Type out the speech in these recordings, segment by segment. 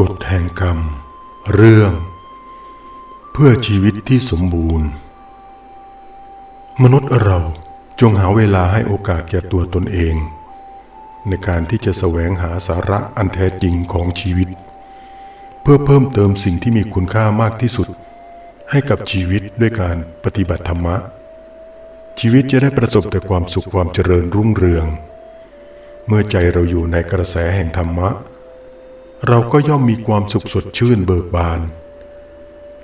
กฎแห่งกรรม เรื่อง เพื่อชีวิตที่สมบูรณ์ มนุษย์เราจงหาเวลาให้โอกาสแก่ตัวตนเอง ในการที่จะแสวงหาสาระอันแท้จริงของชีวิต เพื่อเพิ่มเติมสิ่งที่มีคุณค่ามากที่สุด ให้กับชีวิตด้วยการปฏิบัติธรรมะ ชีวิตจะได้ประสบแต่ความสุขความเจริญรุ่งเรือง เมื่อใจเราอยู่ในกระแสแห่งธรรมะ เราก็ย่อมมีความสุขสดชื่นเบิกบาน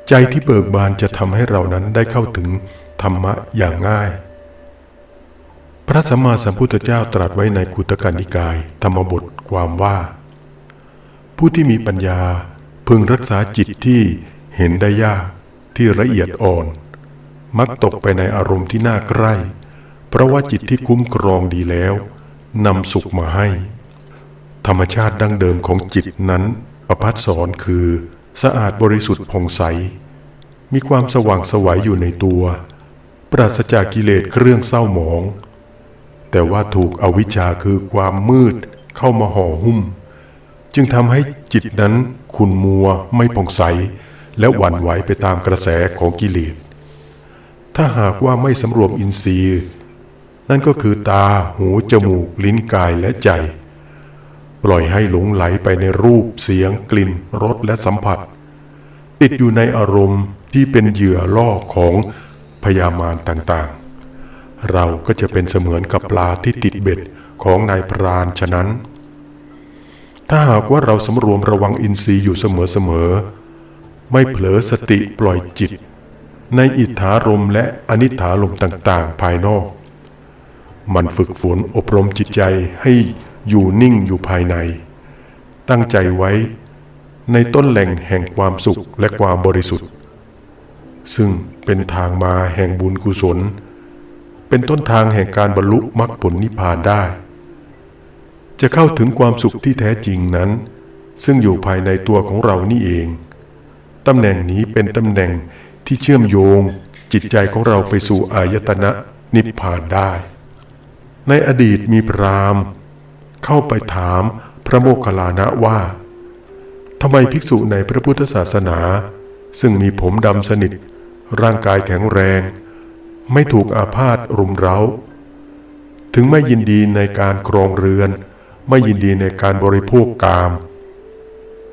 ใจที่เบิกบานจะทำให้เรานั้นได้เข้าถึงธรรมะอย่างง่าย พระสัมมาสัมพุทธเจ้าตรัสไว้ในคุตการนิกาย ธรรมบทความว่า ผู้ที่มีปัญญาพึงรักษาจิตที่เห็นได้ยากที่ละเอียดอ่อน มักตกไปในอารมณ์ที่น่าใกล้ เพราะว่าจิตที่คุ้มครองดีแล้วนำสุขมาให้ ธรรมชาติดั้งเดิมของจิตนั้น ประพัดสอนคือ สะอาดบริสุทธิ์ผ่องใส มีความสว่างสวัยอยู่ในตัว ปราศจากกิเลสเครื่องเศร้าหมอง แต่ว่าถูกอวิชชาคือความมืดเข้ามาห่อหุ้ม จึงทำให้จิตนั้นขุนมัวไม่ผ่องใส และหวั่นไหวไปตามกระแสของกิเลส ถ้าหากว่าไม่สำรวมอินทรีย์ นั่นก็คือตา หู จมูก ลิ้น กาย และใจ ปล่อยให้หลงไหลไปในรูปเสียงกลิ่นรสและสัมผัส ติดอยู่ในอารมณ์ที่เป็นเหยื่อล่อของพยามารต่างๆ เราก็จะเป็นเสมือนกับปลาที่ติดเบ็ดของนายพรานฉะนั้น ถ้าหากว่าเราสำรวมระวังอินทรีย์อยู่เสมอๆไม่เผลอสติปล่อยจิต ในอิทธารมและอนิถารมต่างๆ ภายนอก มันฝึกฝนอบรมจิตใจให้ อยู่นิ่งอยู่ภายใน ตั้งใจไว้ในต้นแหล่งแห่งความสุขและความบริสุทธิ์ ซึ่งเป็นทางมาแห่งบุญกุศล เป็นต้นทางแห่งการบรรลุมรรคผลนิพพานได้ จะเข้าถึงความสุขที่แท้จริงนั้น ซึ่งอยู่ภายในตัวของเรานี่เองตำแหน่งนี้เป็นตำแหน่งที่เชื่อมโยงจิตใจของเราไปสู่อายตนะนิพพานได้ ในอดีตมีพราหมณ์ เข้าไปถามพระโมคคัลลานะว่าทำไมภิกษุในพระพุทธศาสนา ซึ่งมีผมดำสนิท ร่างกายแข็งแรง ไม่ถูกอาพาธรุมเร้า ถึงไม่ยินดีในการครองเรือน ไม่ยินดีในการบริโภคกาม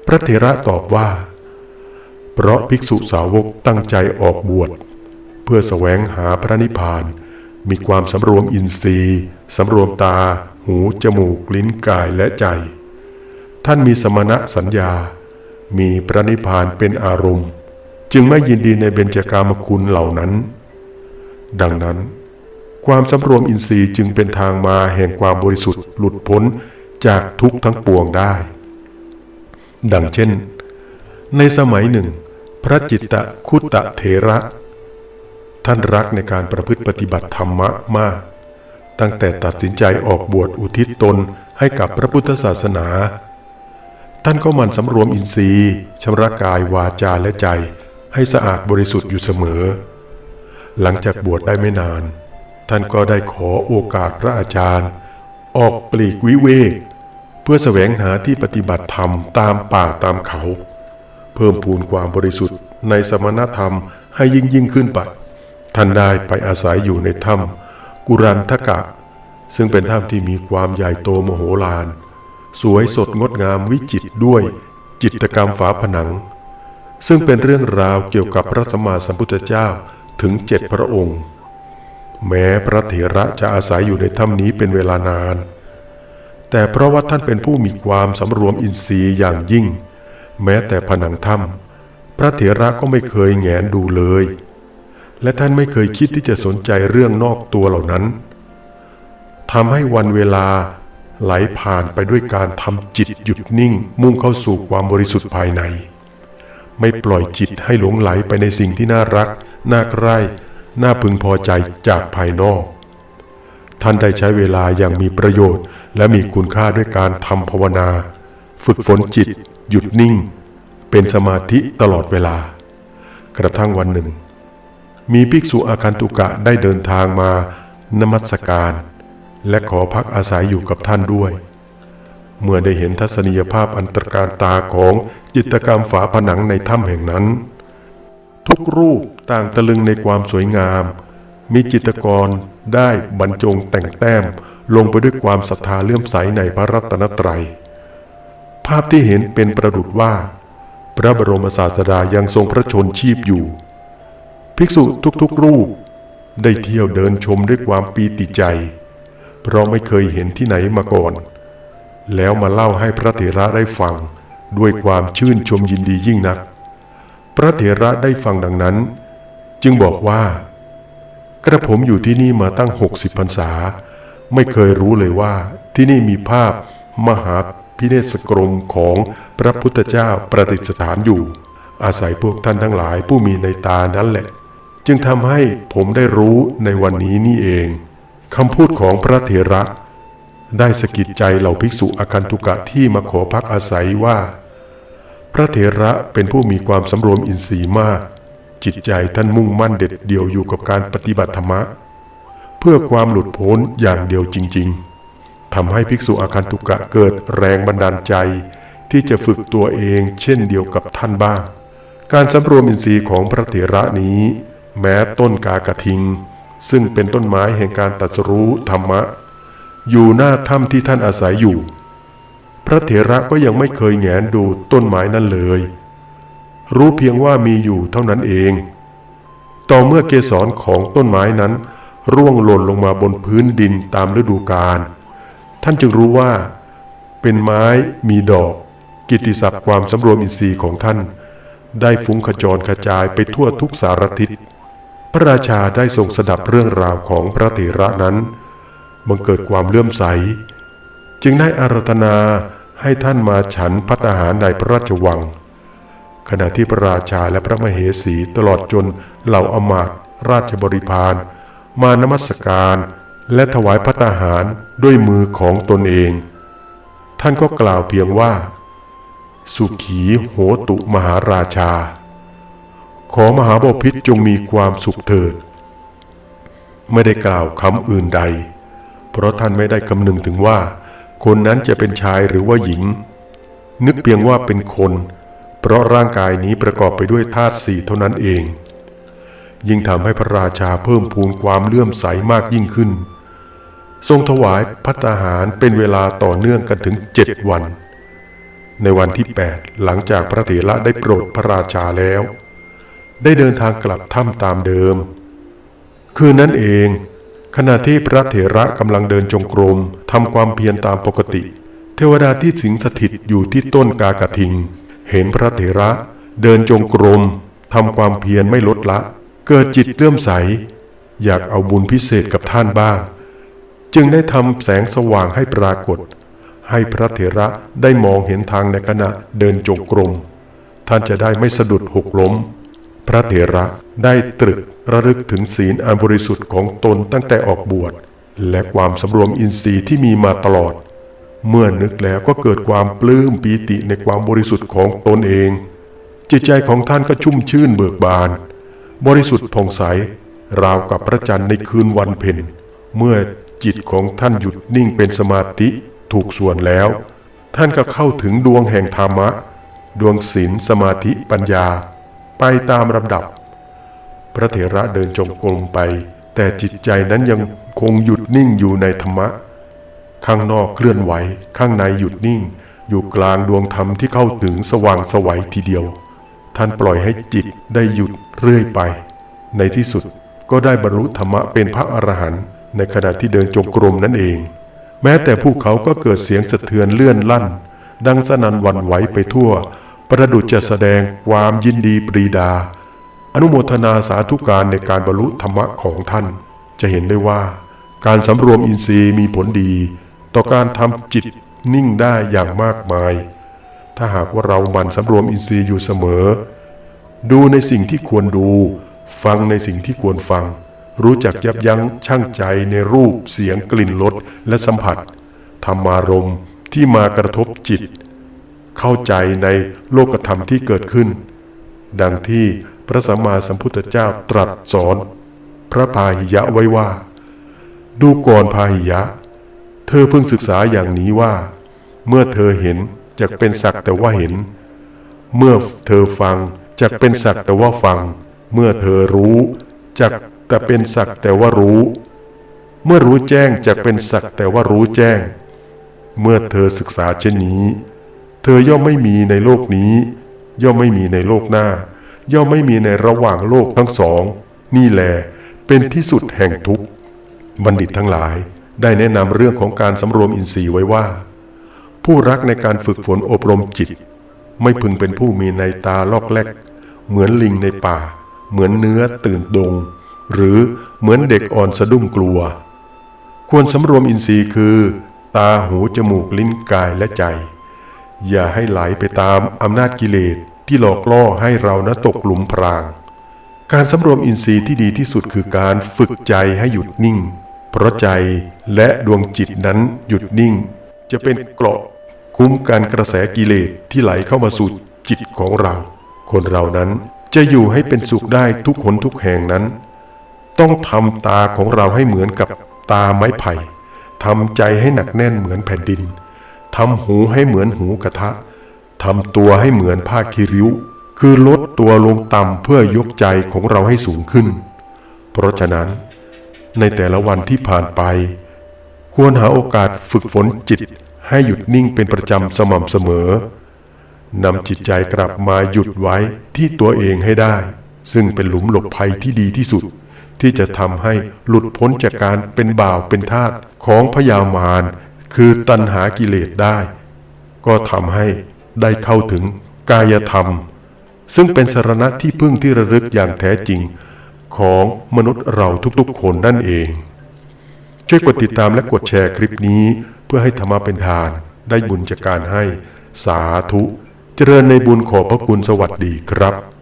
พระเถระตอบว่า เพราะภิกษุสาวกตั้งใจออกบวช เพื่อแสวงหาพระนิพพานมีความสำรวมอินทรีย์สำรวมตา หู จมูก ลิ้นกายและใจ ท่านมีสมณะสัญญา มีพระนิพพานเป็นอารมณ์ จึงไม่ยินดีในเบญจกามคุณเหล่านั้น ดังนั้น ความสำรวมอินทรีย์จึงเป็นทางมาแห่งความบริสุทธิ์หลุดพ้นจากทุกข์ทั้งปวงได้ ดังเช่น ในสมัยหนึ่ง พระจิตตคุตตะเถระ ท่านรักในการประพฤติปฏิบัติธรรมะมาก ตั้งแต่ตัดสินใจออกบวชอุทิศตนให้กับพระพุทธศาสนา ท่านก็มันสำรวมอินทรีย์ชำระกายวาจาและใจ ให้สะอาดบริสุทธิ์อยู่เสมอ หลังจากบวชได้ไม่นาน ท่านก็ได้ขอโอกาสพระอาจารย์ ออกปลีกวิเวก เพื่อแสวงหาที่ปฏิบัติธรรมตามป่าตามเขา เพิ่มพูนความบริสุทธิ์ในสมณธรรมให้ยิ่งยิ่งขึ้นไป ท่านได้ไปอาศัยอยู่ในถ้ำ กุรันทกะ ซึ่งเป็นถ้ำที่มีความใหญ่โตมโหฬารสวยสดงดงามวิจิตรด้วยจิตกรรมฝาผนัง ซึ่งเป็นเรื่องราวเกี่ยวกับพระสัมมาสัมพุทธเจ้าถึงเจ็ดพระองค์ แม้พระเถระจะอาศัยอยู่ในถ้ำนี้เป็นเวลานาน แต่เพราะว่าท่านเป็นผู้มีความสำรวมอินทรีย์อย่างยิ่ง แม้แต่ผนังถ้ำพระเถระก็ไม่เคยแงนดูเลย และท่านไม่เคยคิดที่จะสนใจเรื่องนอกตัวเหล่านั้นทำให้วันเวลาไหลผ่านไปด้วยการทำจิตหยุดนิ่ง มุ่งเข้าสู่ความบริสุทธิ์ภายใน ไม่ปล่อยจิตให้หลงไหลไปในสิ่งที่น่ารัก น่าใคร่น่าพึงพอใจจากภายนอก ท่านได้ใช้เวลาอย่างมีประโยชน์ และมีคุณค่าด้วยการทำภาวนา ฝึกฝนจิต หยุดนิ่ง เป็นสมาธิตลอดเวลา กระทั่งวันหนึ่ง มีภิกษุอาคันตุกะได้เดินทางมานมัสการ และขอพักอาศัยอยู่กับท่านด้วย เมื่อได้เห็นทัศนียภาพอันตรการตาของจิตกรรมฝาผนังในถ้ำแห่งนั้น ทุกรูปต่างตะลึงในความสวยงาม มีจิตกรได้บรรจงแต่งแต้มลงไปด้วยความศรัทธาเลื่อมใสในพระรัตนตรัย ภาพที่เห็นเป็นประดุจว่า พระบรมศาสดายังทรงพระชนชีพอยู่ ภิกษุทุกๆรูป ได้เที่ยวเดินชมด้วยความปีติใจ เพราะไม่เคยเห็นที่ไหนมาก่อน แล้วมาเล่าให้พระเถระได้ฟังด้วยความชื่นชมยินดียิ่งนัก พระเถระได้ฟังดังนั้น จึงบอกว่า กระผมอยู่ที่นี่มาตั้ง 60พรรษา ไม่เคยรู้เลยว่าที่นี่มีภาพมหาพิเนศกรมของพระพุทธเจ้าประดิษฐานอยู่ อาศัยพวกท่านทั้งหลายผู้มีในตานั้นแหละ จึงทำให้ผมได้รู้ในวันนี้นี่เองคำพูดของพระเถระ ได้สะกิดใจเหล่าภิกษุอาคันตุกะที่มาขอพักอาศัยว่า พระเถระเป็นผู้มีความสำรวมอินทรีย์มาก จิตใจท่านมุ่งมั่นเด็ดเดี่ยวอยู่กับการปฏิบัติธรรมะ เพื่อความหลุดพ้นอย่างเดียวจริง ๆทำให้ภิกษุอาคันตุกะเกิดแรงบันดาลใจ ที่จะฝึกตัวเองเช่นเดียวกับท่านบ้าง การสำรวมอินทรีย์ของพระเถระนี้ แม้ต้นกากระทิง ซึ่งเป็นต้นไม้แห่งการตรัสรู้ธรรมะ อยู่หน้าถ้ำที่ท่านอาศัยอยู่ พระเถระก็ยังไม่เคยแงนดูต้นไม้นั้นเลย รู้เพียงว่ามีอยู่เท่านั้นเอง ต่อเมื่อเกสรของต้นไม้นั้น ร่วงหล่นลงมาบนพื้นดินตามฤดูกาลท่านจึงรู้ว่า เป็นไม้มีดอก กิตติศัพท์ความสำรวมอินทรีย์ของท่านได้ฟุ้งขจรกระจายไปทั่วทุกสารทิศ พระราชาได้ทรงสดับเรื่องราวของพระเถระนั้นบังเกิดความเลื่อมใส จึงได้อารัธนาให้ท่านมาฉันพัตตาหารในพระราชวัง ขณะที่พระราชาและพระมเหสีตลอดจนเหล่าอมาตราชบริพารมานมัสการและถวายพัตตาหารด้วยมือของตนเอง ท่านก็กล่าวเพียงว่า สุขีโหตุมหาราชา ขอมหาบพิตรจงมีความสุขเถิด ไม่ได้กล่าวคำอื่นใด เพราะท่านไม่ได้คำนึงถึงว่า คนนั้นจะเป็นชายหรือว่าหญิง นึกเพียงว่าเป็นคน เพราะร่างกายนี้ประกอบไปด้วยธาตุสี่เท่านั้นเอง ยิ่งทำให้พระราชาเพิ่มพูนความเลื่อมใสมากยิ่งขึ้น ทรงถวายพัตตาหารเป็นเวลาต่อเนื่องกันถึงเจ็ดวัน ในวันที่ 8 หลังจากพระเถระได้โปรดพระราชาแล้ว ได้เดินทางกลับถ้ำตามเดิม คืนนั้นเอง ขณะที่พระเถระกำลังเดินจงกรมทำความเพียรตามปกติ เทวดาที่สิงสถิตอยู่ที่ต้นกากระทิง เห็นพระเถระเดินจงกรมทำความเพียรไม่ลดละ เกิดจิตเลื่อมใส อยากเอาบุญพิเศษกับท่านบ้าง จึงได้ทำแสงสว่างให้ปรากฏ ให้พระเถระได้มองเห็นทางในขณะเดินจงกรมท่านจะได้ไม่สะดุดหกล้ม พระเถระได้ตรึกระลึกถึงศีลอันบริสุทธิ์ของตนตั้งแต่ออกบวช และความสำรวมอินทรีย์ที่มีมาตลอด เมื่อนึกแล้วก็เกิดความปลื้มปีติในความบริสุทธิ์ของตนเอง จิตใจของท่านก็ชุ่มชื่นเบิกบาน บริสุทธิ์ผ่องใส ราวกับพระจันทร์ในคืนวันเพ็ญเมื่อจิตของท่านหยุดนิ่งเป็นสมาธิถูกส่วนแล้ว ท่านก็เข้าถึงดวงแห่งธรรมะ ดวงศีลสมาธิปัญญา ไปตามลำดับ พระเถระเดินจงกรมไป แต่จิตใจนั้นยังคงหยุดนิ่งอยู่ในธรรมะ ข้างนอกเคลื่อนไหว ข้างในหยุดนิ่ง อยู่กลางดวงธรรมที่เข้าถึงสว่างสวัยทีเดียว ท่านปล่อยให้จิตได้หยุดเรื่อยไป ในที่สุดก็ได้บรรลุธรรมะเป็นพระอรหันต์ในขณะที่เดินจงกรมนั่นเอง แม้แต่ภูเขาก็เกิดเสียงสะเทือนเลื่อนลั่น ดังสนั่นวันไหวไปทั่ว ประดุจจะแสดงความยินดีปรีดา อนุโมทนาสาธุการในการบรรลุธรรมะของท่าน จะเห็นได้ว่า การสำรวมอินทรีย์มีผลดี ต่อการทำจิตนิ่งได้อย่างมากมาย ถ้าหากว่าเราหมั่นสำรวมอินทรีย์อยู่เสมอ ดูในสิ่งที่ควรดู ฟังในสิ่งที่ควรฟัง รู้จักยับยั้งชั่งใจในรูปเสียงกลิ่นรสและสัมผัสธรรมารมที่มากระทบจิต เข้าใจในโลกธรรมที่เกิดขึ้น ดังที่พระสัมมาสัมพุทธเจ้าตรัสสอน พระพาหิยะไว้ว่า ดูก่อนพาหิยะ เธอเพิ่งศึกษาอย่างนี้ว่า เมื่อเธอเห็นจะเป็นสักแต่ว่าเห็น เมื่อเธอฟังจะเป็นสักแต่ว่าฟัง เมื่อเธอรู้จะแต่เป็นสักแต่ว่ารู้ เมื่อรู้แจ้งจะเป็นสักแต่ว่ารู้แจ้ง เมื่อเธอศึกษาเช่นนี้ ธอย่อมไม่มีในโลกนี้ ย่อมไม่มีในโลกหน้า ย่อมไม่มีในระหว่างโลกทั้งสอง นี่แหละเป็นที่สุดแห่งทุกข์บัณฑิตทั้งหลาย ได้แนะนำเรื่องของการสำรวมอินทรีย์ไว้ว่า ผู้รักในการฝึกฝนอบรมจิต ไม่พึงเป็นผู้มีในตาลอกแลก เหมือนลิงในป่า เหมือนเนื้อตื่นดง หรือเหมือนเด็กอ่อนสะดุ้งกลัว ควรสำรวมอินทรีย์คือ ตาหูจมูกลิ้นกายและใจ อย่าให้ไหลไปตามอำนาจกิเลสที่หลอกล่อให้เรานะตกหลุมพราง การสำรวมอินทรีย์ที่ดีที่สุดคือการฝึกใจให้หยุดนิ่ง เพราะใจและดวงจิตนั้นหยุดนิ่ง จะเป็นเกราะคุ้มกันกระแสกิเลสที่ไหลเข้ามาสู่จิตของเรา คนเรานั้นจะอยู่ให้เป็นสุขได้ทุกหนทุกแห่งนั้น ต้องทำตาของเราให้เหมือนกับตาไม้ไผ่ทำใจให้หนักแน่นเหมือนแผ่นดิน ทำหูให้เหมือนหูกระทะทำตัวให้เหมือนผ้าคีริ้ว คือลดตัวลงต่ำเพื่อยกใจของเราให้สูงขึ้น เพราะฉะนั้น ในแต่ละวันที่ผ่านไป ควรหาโอกาสฝึกฝนจิตให้หยุดนิ่งเป็นประจำสม่ำเสมอนำจิตใจกลับมาหยุดไว้ที่ตัวเองให้ได้ ซึ่งเป็นหลุมหลบภัยที่ดีที่สุด ที่จะทำให้หลุดพ้นจากการเป็นบ่าวเป็นทาสของพยามาร คือตัณหากิเลสได้ ก็ทำให้ได้เข้าถึงกายธรรม ซึ่งเป็นสรณะที่พึ่งที่ระลึกอย่างแท้จริงของมนุษย์เราทุกๆ คนนั่นเอง ช่วยกดติดตามและกดแชร์คลิปนี้ เพื่อให้ธรรมะเป็นทาน ได้บุญจากการให้สาธุ เจริญในบุญขอบพระคุณสวัสดีครับ